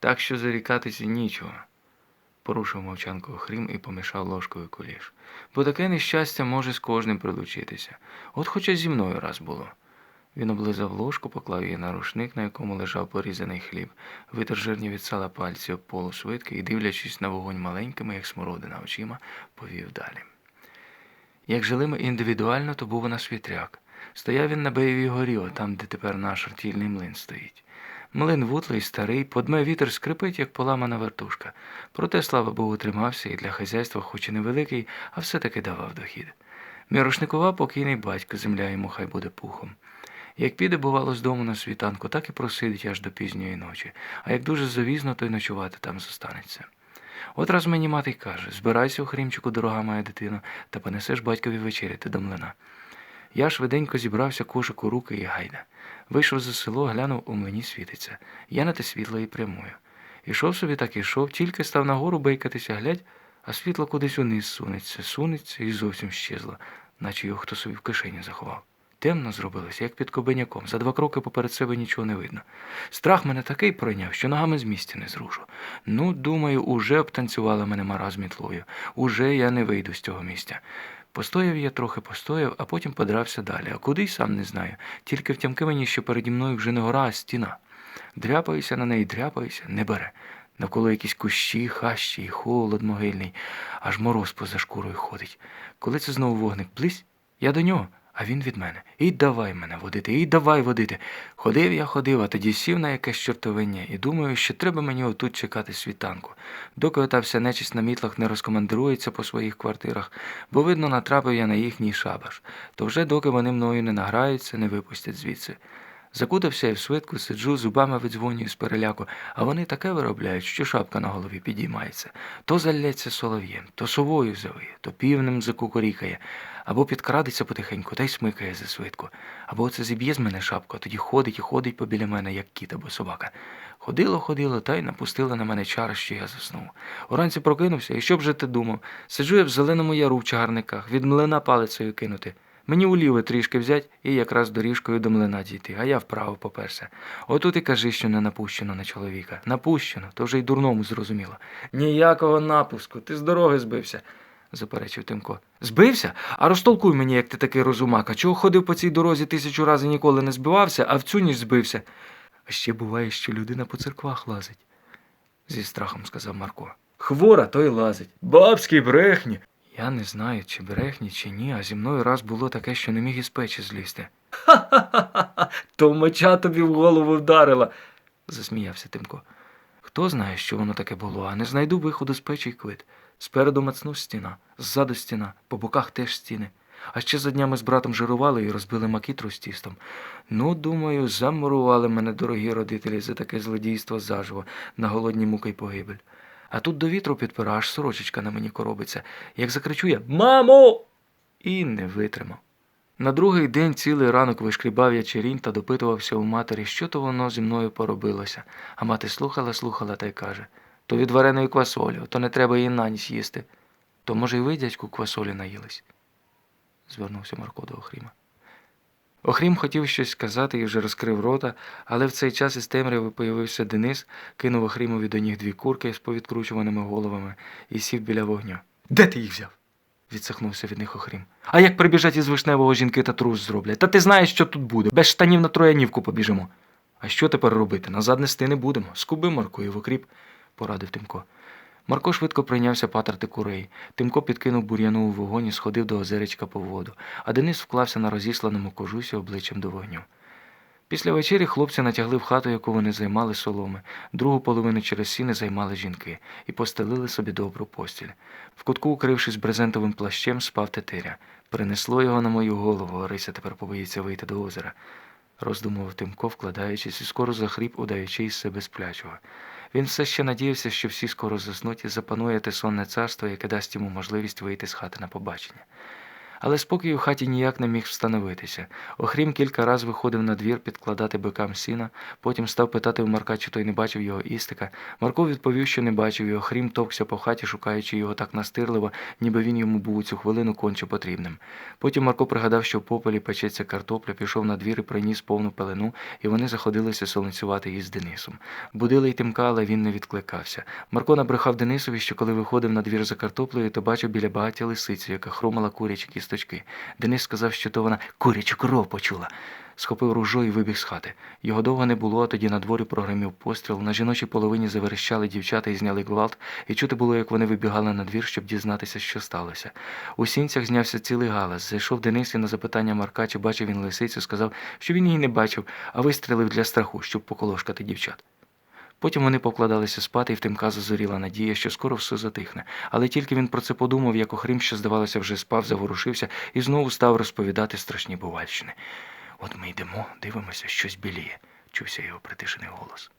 Так що зарікатися нічого. Порушив мовчанку Охрім і помішав ложкою куліш. Бо таке нещастя може з кожним прилучитися. От хоча зі мною раз було. Він облизав ложку, поклав її на рушник, на якому лежав порізаний хліб, витер жирні від сала пальці об полу швидки і, дивлячись на вогонь маленькими, як смородина очима, повів далі. Як жили ми індивідуально, то був у нас вітряк. Стояв він на Беєвій горі, там, де тепер наш артільний млин стоїть. Млин вутлий, старий, подме вітер скрипить, як поламана вертушка. Проте, слава Богу, тримався і для хазяйства, хоч і невеликий, а все-таки давав дохід. Мірошникова покійний батько, земля йому хай буде пухом. Як піде, бувало, з дому на світанку, так і просидить аж до пізньої ночі, а як дуже завізно, то й ночувати там зостанеться. От раз мені мати й каже: збирайся у хрімчику, дорога моя дитино, та понесеш батькові вечеряти до млина. Я швиденько зібрався кошик у руки і гайда. Вийшов за село, глянув, у млині світиться. Я на те світло і прямую. Ішов собі так ішов, тільки став нагору бейкатися, глядь, а світло кудись униз сунеться, сунеться і зовсім щезло, наче його хто собі в кишені заховав. Темно зробилося, як під кобеняком. За два кроки поперед себе нічого не видно. Страх мене такий пройняв, що ногами з місця не зрушу. Ну, думаю, уже обтанцювала мене мара з мітлою. Уже я не вийду з цього місця. Постояв я трохи постояв, а потім подрався далі. А куди й сам не знаю. Тільки втямки мені, що переді мною вже не гора, а стіна. Дряпаюся на неї, дряпаюся, не бере. Навколо якісь кущі, хащі, і холод могильний, аж мороз поза шкурою ходить. Коли це знову вогник близь, я до нього, а він від мене. І давай мене водити, і давай водити. Ходив я ходив, а тоді сів на якесь чортовиння і думаю, що треба мені отут чекати світанку, доки ота вся нечість на мітлах не розкомандирується по своїх квартирах, бо, видно, натрапив я на їхній шабаш, то вже доки вони мною не награються, не випустять звідси. Закутався я в свитку, сиджу, зубами видзвонюю з переляку, а вони таке виробляють, що шапка на голові підіймається. То залється солов'єм, то совою завиє, то півнем закукорікає, або підкрадеться потихеньку та й смикає за свитку. Або оце зіб'є з мене шапку, а тоді ходить і ходить побіля мене, як кіт або собака. Ходило, ходило, та й напустила на мене чара, що я заснув. Уранці прокинувся, і що б же ти думав? Сиджу я в зеленому яру в чагарниках, від млина палицею кинути. Мені уліве трішки взять і якраз доріжкою до млина дійти, а я вправо поперся. Отут і кажи, що не напущено на чоловіка. Напущено, то вже й дурному зрозуміло. Ніякого напуску, ти з дороги збився, заперечив Тимко. Збився? А розтолкуй мені, як ти такий розумака. Чого ходив по цій дорозі тисячу разів ніколи не збивався, а в цю ніч збився. А ще буває, що людина по церквах лазить, зі страхом сказав Марко. Хвора, то й лазить. Бабські брехні. Я не знаю, чи брехні, чи ні, а зі мною раз було таке, що не міг із печі злізти. Ха-ха-ха, то моча тобі в голову вдарила, засміявся Тимко. Хто знає, що воно таке було, а не знайду виходу з печі й квит. Спереду мацну стіна, ззаду стіна, по боках теж стіни. А ще за днями з братом жирували і розбили макітру з тістом. Ну, думаю, замурували мене дорогі родителі за таке злодійство заживо, на голодні муки й погибель. А тут до вітру підпира, аж сорочечка на мені коробиться. Як закричу я Мамо! І не витримав. На другий день цілий ранок вишкрібав я черінь та допитувався у матері, що то воно зі мною поробилося. А мати слухала, слухала та й каже то від вареної квасолі, то не треба її на ніч їсти. То, може, й ви, дядьку, квасолі наїлись? звернувся Марко до Охріма. Охрім хотів щось сказати і вже розкрив рота, але в цей час із темряви появився Денис, кинув Охрімові до ніг дві курки з повідкручуваними головами і сів біля вогню. Де ти їх взяв? відсахнувся від них Охрім. А як прибіжать із вишневого жінки та трус зроблять? Та ти знаєш, що тут буде. Без штанів на троянівку побіжимо. А що тепер робити? Назад нести не будемо. Скуби Маркою в окріп, порадив Тимко. Марко швидко прийнявся патрати курей. Тимко підкинув бур'яну у вогонь і сходив до озеречка по воду, а Денис вклався на розісланому кожусі обличчям до вогню. Після вечері хлопці натягли в хату, яку вони займали соломи, другу половину через сіни займали жінки і постелили собі добру постіль. В кутку, укрившись брезентовим плащем, спав тетиря. Принесло його на мою голову, Орися тепер побоїться вийти до озера, роздумував Тимко, вкладаючись і скоро захріп, удаючи із себе сплячого. Він все ще надіявся, що всі скоро заснуть і запанує те сонне царство, яке дасть йому можливість вийти з хати на побачення. Але спокій у хаті ніяк не міг встановитися. Охрім кілька раз виходив на двір підкладати бикам сіна, потім став питати у Марка, чи той не бачив його істика. Марко відповів, що не бачив його. Хрім товкся по хаті, шукаючи його так настирливо, ніби він йому був у цю хвилину конче потрібним. Потім Марко пригадав, що в попелі печеться картопля, пішов на двір і приніс повну пелену, і вони заходилися соленцювати її з Денисом. Будили й тимка, але він не відкликався. Марко набрехав Денисові, що коли виходив на двір за картоплею, то бачив біля багаття лисицю, яка хромала курячі кісточки. Денис сказав, що то вона курячу кров почула. Схопив ружо і вибіг з хати. Його довго не було, а тоді на дворі прогримів постріл. На жіночій половині заверещали дівчата і зняли гвалт, і чути було, як вони вибігали на двір, щоб дізнатися, що сталося. У сінцях знявся цілий галас. Зайшов Денис і на запитання Марка, чи бачив він лисицю, сказав, що він її не бачив, а вистрелив для страху, щоб поколошкати дівчат. Потім вони покладалися спати, і в тимка зазоріла надія, що скоро все затихне. Але тільки він про це подумав, як Охрим, що, здавалося, вже спав, заворушився і знову став розповідати страшні бувальщини. От ми йдемо, дивимося, щось біліє, чувся його притишений голос.